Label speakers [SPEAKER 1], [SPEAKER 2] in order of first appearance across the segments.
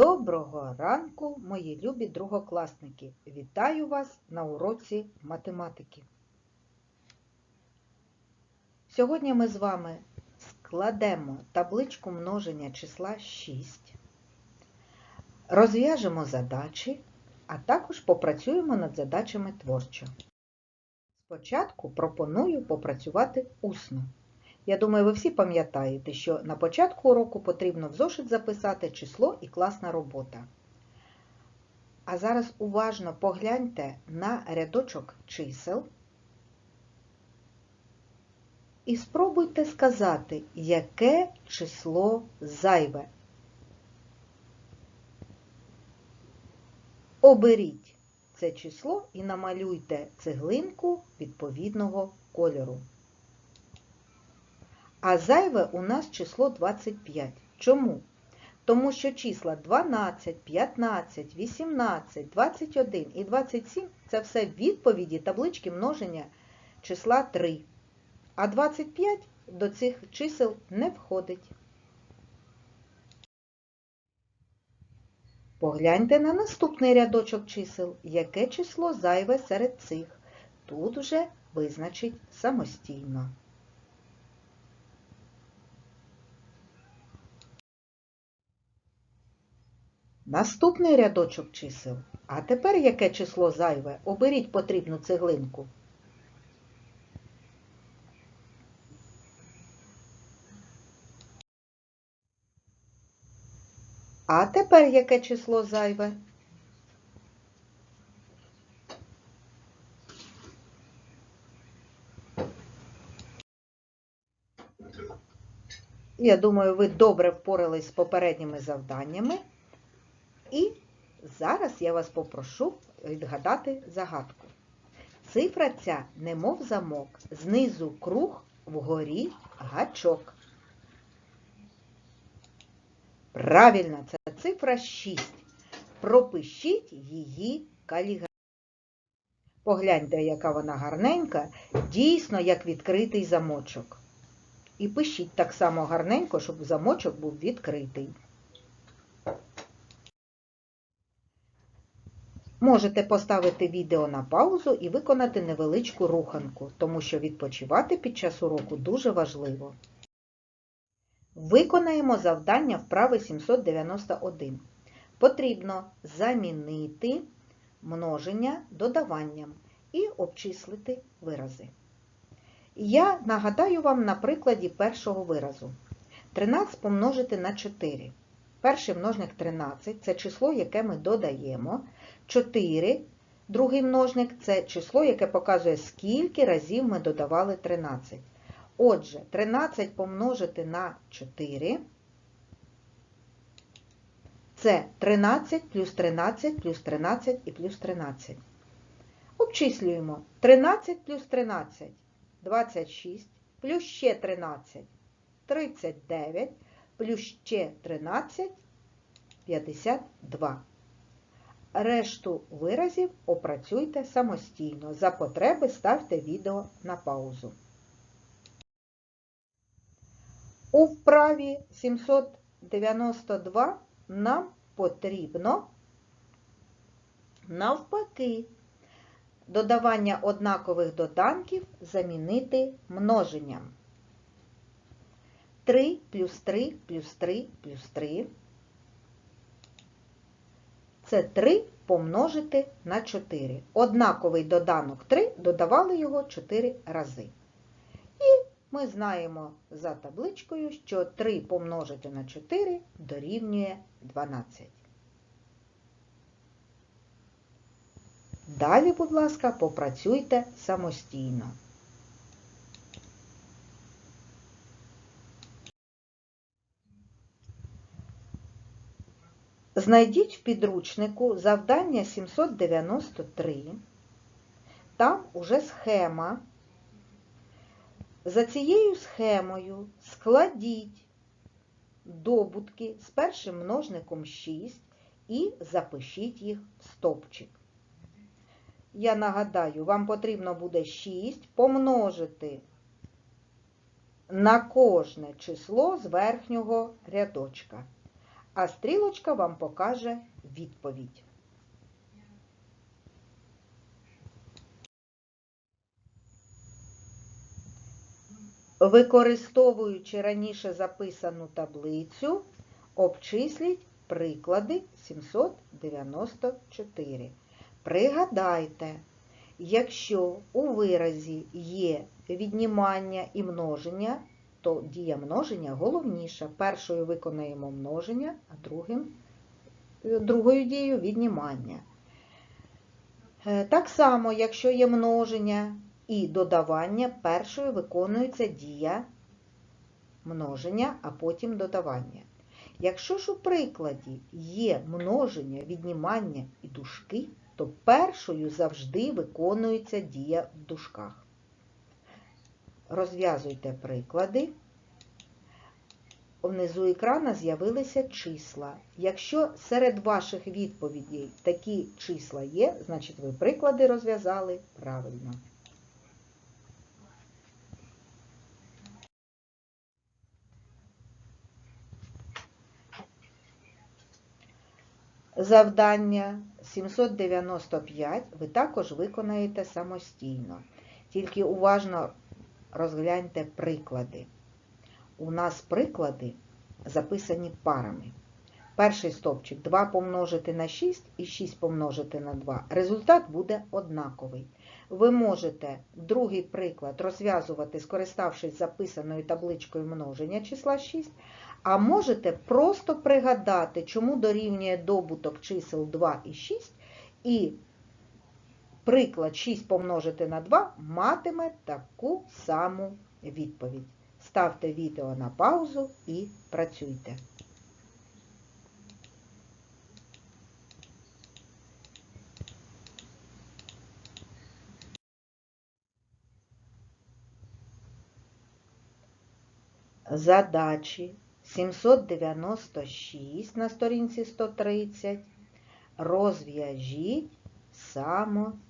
[SPEAKER 1] Доброго ранку, мої любі другокласники! Вітаю вас на уроці математики. Сьогодні ми з вами складемо табличку множення числа 6, розв'яжемо задачі, а також попрацюємо над задачами творчо. Спочатку пропоную попрацювати усно. Я думаю, ви всі пам'ятаєте, що на початку уроку потрібно в зошит записати число і класна робота. А зараз уважно погляньте на рядочок чисел і спробуйте сказати, яке число зайве. Оберіть це число і намалюйте цеглинку відповідного кольору. А зайве у нас число 25. Чому? Тому що числа 12, 15, 18, 21 і 27 це все відповіді таблички множення числа 3. А 25 до цих чисел не входить. Погляньте на наступний рядочок чисел, яке число зайве серед цих. Тут вже визначить самостійно. Наступний рядочок чисел. А тепер яке число зайве? Оберіть потрібну цеглинку. А тепер яке число зайве? Я думаю, ви добре впорались з попередніми завданнями. І зараз я вас попрошу відгадати загадку. Цифра ця, немов замок, знизу круг, вгорі гачок. Правильно, це цифра 6. Пропишіть її каліграфію. Погляньте, яка вона гарненька, дійсно як відкритий замочок. І пишіть так само гарненько, щоб замочок був відкритий. Можете поставити відео на паузу і виконати невеличку руханку, тому що відпочивати під час уроку дуже важливо. Виконаємо завдання вправи 791. Потрібно замінити множення додаванням і обчислити вирази. Я нагадаю вам на прикладі першого виразу. 13 помножити на 4. Перший множник 13 це число, яке ми додаємо. 4, другий множник це число, яке показує, скільки разів ми додавали 13. Отже, 13 помножити на 4 це 13 плюс 13 плюс 13 і плюс 13. Обчислюємо 13 плюс 13 26, плюс ще 13 39, плюс ще 13 52. Решту виразів опрацюйте самостійно. За потреби ставте відео на паузу. У вправі 792 нам потрібно навпаки додавання однакових доданків замінити множенням. 3 плюс 3 плюс 3 плюс 3 це 3 помножити на 4. Однаковий доданок 3 додавали його 4 рази. І ми знаємо за табличкою, що 3 помножити на 4 дорівнює 12. Далі, будь ласка, попрацюйте самостійно. Знайдіть в підручнику завдання 793. Там уже схема. За цією схемою складіть добутки з першим множником 6 і запишіть їх в стовпчик. Я нагадаю, вам потрібно буде 6 помножити на кожне число з верхнього рядочка. А стрілочка вам покаже відповідь. Використовуючи раніше записану таблицю, обчисліть приклади 794. Пригадайте, якщо у виразі є віднімання і множення, то дія множення головніша. Першою виконаємо множення, а другим, другою дією віднімання. Е, Так само, якщо є множення і додавання, першою виконується дія множення, а потім додавання. Якщо ж у прикладі є множення, віднімання і дужки, то першою завжди виконується дія в дужках. Розв'язуйте приклади. Внизу екрана з'явилися числа. Якщо серед ваших відповідей такі числа є, значить ви приклади розв'язали правильно. Завдання 795 ви також виконаєте самостійно. Тільки уважно розгляньте приклади. У нас приклади записані парами. Перший стовпчик 2 помножити на 6 і 6 помножити на 2. Результат буде однаковий. Ви можете другий приклад розв'язувати, скориставшись записаною табличкою множення числа 6, а можете просто пригадати, чому дорівнює добуток чисел 2 і 6, і приклад 6 помножити на 2 матиме таку саму відповідь. Ставте відео на паузу і працюйте. Задачі 796 на сторінці 130 розв'яжіть самостійно.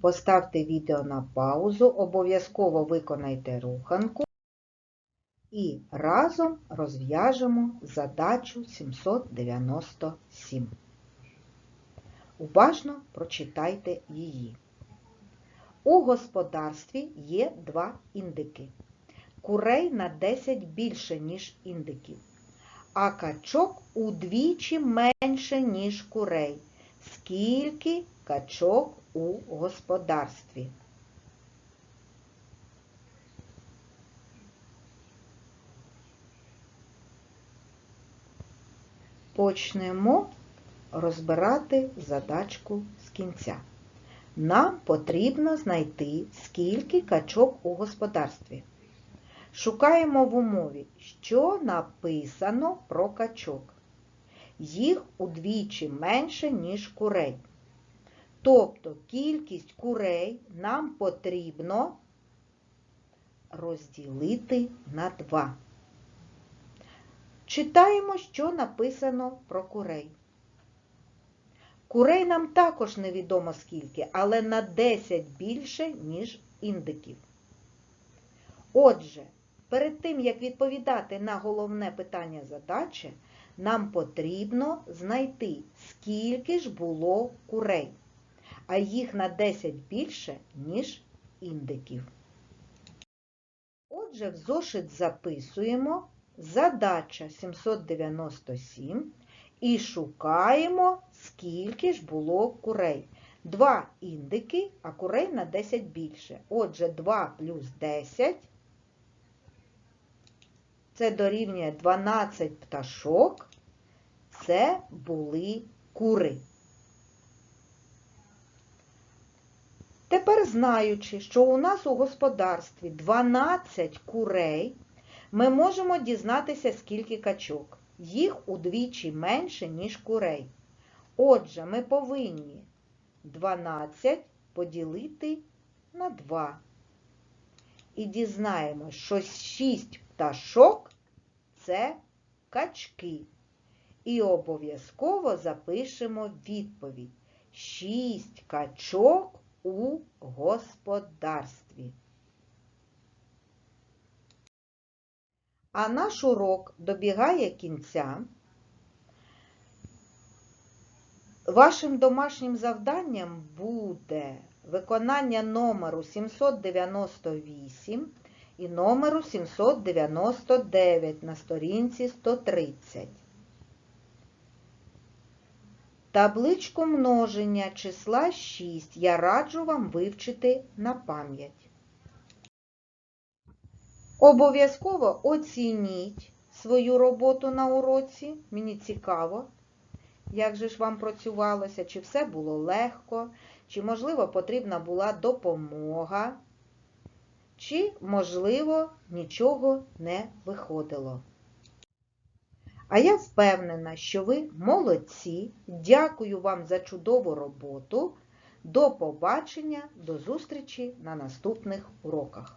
[SPEAKER 1] Поставте відео на паузу, обов'язково виконайте руханку і разом розв'яжемо задачу 797. Уважно прочитайте її. У господарстві є два індики. Курей на 10 більше, ніж індиків, а качок удвічі менше, ніж курей. Скільки качок у господарстві? Почнемо розбирати задачку з кінця. Нам потрібно знайти, скільки качок у господарстві. Шукаємо в умові, що написано про качок. Їх удвічі менше, ніж курей. Тобто кількість курей нам потрібно розділити на 2. Читаємо, що написано про курей. Курей нам також невідомо скільки, але на 10 більше, ніж індиків. Отже, перед тим, як відповідати на головне питання задачі, нам потрібно знайти, скільки ж було курей, а їх на 10 більше, ніж індиків. Отже, в зошит записуємо задача 797 і шукаємо, скільки ж було курей. Два індики, а курей на 10 більше. Отже, 2 плюс 10 це дорівнює 12 пташок. Це були кури. Тепер, знаючи, що у нас у господарстві 12 курей, ми можемо дізнатися, скільки качок. Їх удвічі менше, ніж курей. Отже, ми повинні 12 поділити на 2. І дізнаємось, що 6 пташок це качки. І обов'язково запишемо відповідь. 6 качок у господарстві. А наш урок добігає кінця. Вашим домашнім завданням буде виконання номеру 798 і номеру 799 на сторінці 130. Табличку множення числа 6 я раджу вам вивчити на пам'ять. Обов'язково оцініть свою роботу на уроці. Мені цікаво, як же ж вам працювалося, чи все було легко, чи, можливо, потрібна була допомога, чи, можливо, нічого не виходило. А я впевнена, що ви молодці. Дякую вам за чудову роботу. До побачення, до зустрічі на наступних уроках.